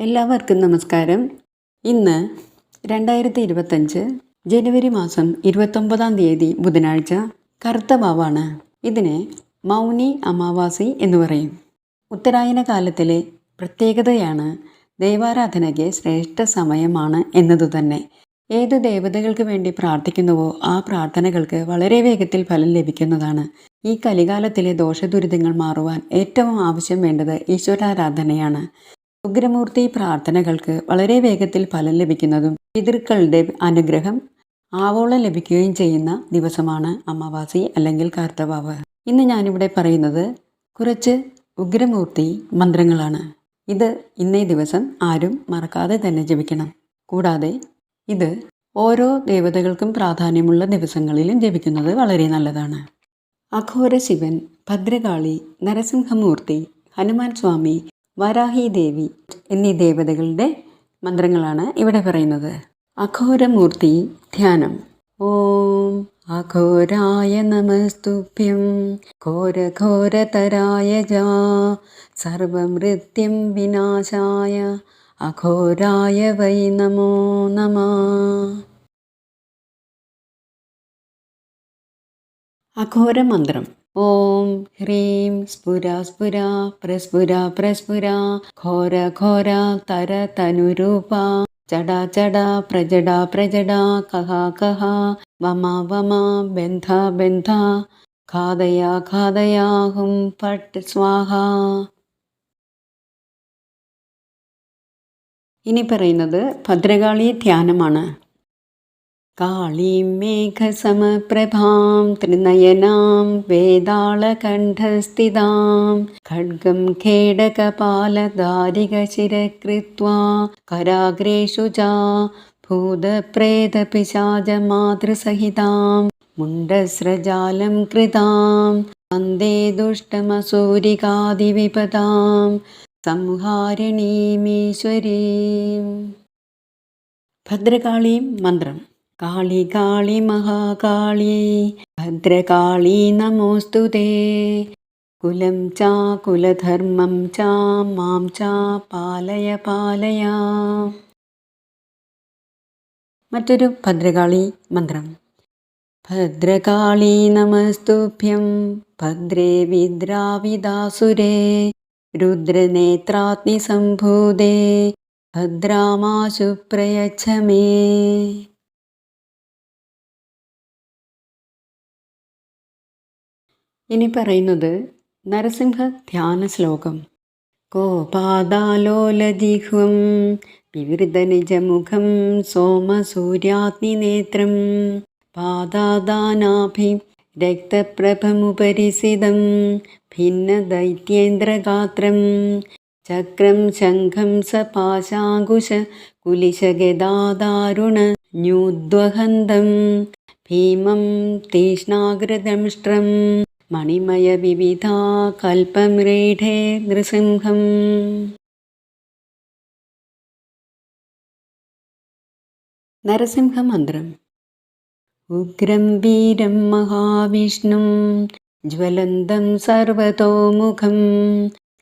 എല്ലാവർക്കും നമസ്കാരം. ഇന്ന് രണ്ടായിരത്തി ഇരുപത്തഞ്ച് ജനുവരി മാസം ഇരുപത്തൊമ്പതാം തീയതി ബുധനാഴ്ച കറുത്ത വാവാണ് ഇതിനെ മൗനി അമാവാസി എന്ന് പറയും. ഉത്തരായന കാലത്തിലെ പ്രത്യേകതയാണ് ദൈവാരാധനയ്ക്ക് ശ്രേഷ്ഠ സമയമാണ് എന്നതുതന്നെ ഏത് ദേവതകൾക്ക് വേണ്ടി പ്രാർത്ഥിക്കുന്നുവോ ആ പ്രാർത്ഥനകൾക്ക് വളരെ വേഗത്തിൽ ഫലം ലഭിക്കുന്നതാണ്. ഈ കലികാലത്തിലെ ദോഷദുരിതങ്ങൾ മാറുവാൻ ഏറ്റവും ആവശ്യം വേണ്ടത് ഈശ്വരാരാധനയാണ്. ഉഗ്രമൂർത്തി പ്രാർത്ഥനകൾക്ക് വളരെ വേഗത്തിൽ ഫലം ലഭിക്കുന്നതും പിതൃക്കളുടെ അനുഗ്രഹം ആവോളം ലഭിക്കുകയും ചെയ്യുന്ന ദിവസമാണ് അമാവാസി അല്ലെങ്കിൽ കാർത്തവാവ് ഇന്ന് ഞാനിവിടെ പറയുന്നത് കുറച്ച് ഉഗ്രമൂർത്തി മന്ത്രങ്ങളാണ്. ഇത് ഇന്നേ ദിവസം ആരും മറക്കാതെ തന്നെ ജപിക്കണം. കൂടാതെ ഇത് ഓരോ ദേവതകൾക്കും പ്രാധാന്യമുള്ള ദിവസങ്ങളിലും ജപിക്കുന്നത് വളരെ നല്ലതാണ്. അഘോര ശിവൻ ഭദ്രകാളി നരസിംഹമൂർത്തി ഹനുമാൻ സ്വാമി വരാഹി ദേവി എന്നീ ദേവതകളുടെ മന്ത്രങ്ങളാണ് ഇവിടെ പറയുന്നത്. അഘോരമൂർത്തി ധ്യാനം. ഓം അഘോരായ നമസ്തുഭ്യം ഘോരഘോരതരായ ജാ സർവമൃത്യം വിനാശായ അഘോരായ വൈ നമോ നമ. അഘോരമന്ത്രം. ഓം ഹ്രീം സ്ഫുര സ്ഫുര പ്രസ്ഫുര പ്രസ്ഫുര ഘോര ഘോര തര തനുരൂപ. ചട ചട പ്രജട പ്രജട കഹ കഹ വമ വമ ബന്ധ ബന്ധ ഖാദയ ഖാദയാഹും പട്ട് സ്വാഹ. ഇനി പറയുന്നത് ഭദ്രകാളി ധ്യാനമാണ്. കാളീം മേഘസമപ്രഭാം ത്രിനയനാം വേതാളകണ്ഠസ്ഥിതാം ഖഡ്ഗം ഖേടകപാലധാരികശിരകൃത്വാ കരാഗ്രേഷു ച ഭൂതപ്രേതപിശാചമാതൃസഹിതാം. മുണ്ടസ്രജാലം കൃതാം വന്ദേ ദുഷ്ടമസൂരികാദിവിപദാം. സംഹാരിണീമീശ്വരീം. ഭദ്രകാളീം മന്ത്രം. കാളി കാളി മഹാകാളി. ഭദ്രകാളി നമോസ്തു കുലം ചാ കുലധർമ്മം ചാ മാം ചാ പാലയ പാലയ. മറ്റൊരു ഭദ്രകാളി മന്ത്രം. ഭദ്രകാളി നമസ്തുഭ്യം ഭദ്രേ വിദ്രാവിദാസുരേ. രുദ്രനേത്രാഗ്നിസംഭൂതേ ഭദ്രാമാശു ഇനി പറയുന്നത് നരസിംഹ ധ്യാന ശ്ലോകം. കോപാദാലോലജിഹ്വം വിവൃതനിജമുഖം സോമസൂര്യാഗ്നിനേത്രം പാദാദാനാഭി രക്തപ്രഭമുപരിസിതം ഭിന്നദൈത്യേന്ദ്രഗാത്രം ചക്രം ശംഖം സപാശാങ്കുശ കുലിശഗദാദാരുണ ന്യൂദ്വഹന്തം ഭീമം തീഷ്ണാഗ്രദംഷ്ട്രം മണിമയവിവിധാ കൽപ്പമ്രീഢേ നൃസിംഹം. നരസിംഹമന്ത്രം ഉഗ്രം വീരം മഹാവിഷ്ണും ജ്വലന്തം സർവതോമുഖം.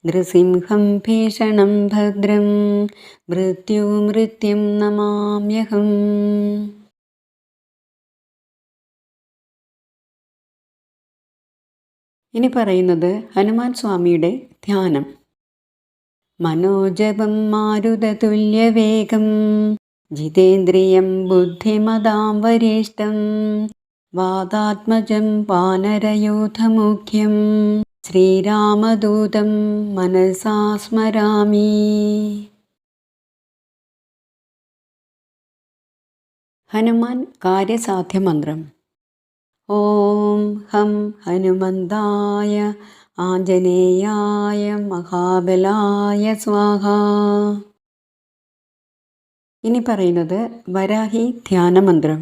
നൃസിംഹം ഭീഷണം ഭദ്രം മൃത്യുമൃത്യും നമാമ്യഹം. ഇനി പറയുന്നത് ഹനുമാൻ സ്വാമിയുടെ ധ്യാനം. മനോജപം മാരുതതുല്യവേഗം ജിതേന്ദ്രിയം ബുദ്ധിമതാം വരിഷ്ടം വാദാത്മജം വാനരയൂഥമുഖ്യം ശ്രീരാമദൂതം മനസാ സ്മരാമി. ഹനുമാൻ കാര്യസാധ്യമന്ത്രം. ഓം ഹം ഹനുമന്തായ ആഞ്ജനേയായ മഹാബലായ സ്വാഹ. ഇനി പറയുന്നത് വരാഹി ധ്യാനമന്ത്രം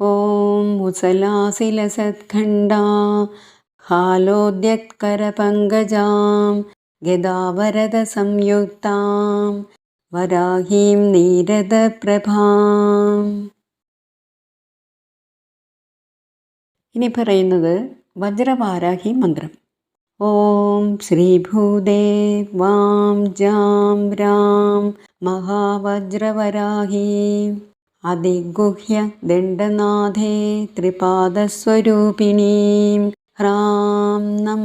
ഓം മുസലാസിലസത്ഖണ്ഡ ഹാലോദ്യത്കരപങ്കജാം ഗദാവരദ സംയുക്താം വരാഹീം നീരദപ്രഭാം ഇനി പറയുന്നത് വജ്രവാരാഹി മന്ത്രം. ഓം ശ്രീഭൂദേവാം ജാം രാം മഹാവജ്രവരാഹി. അതിഗുഹ്യ ദണ്ഡനാഥേ ത്രിപാദസ്വരൂപിണീം. ഹ്രാം നമ.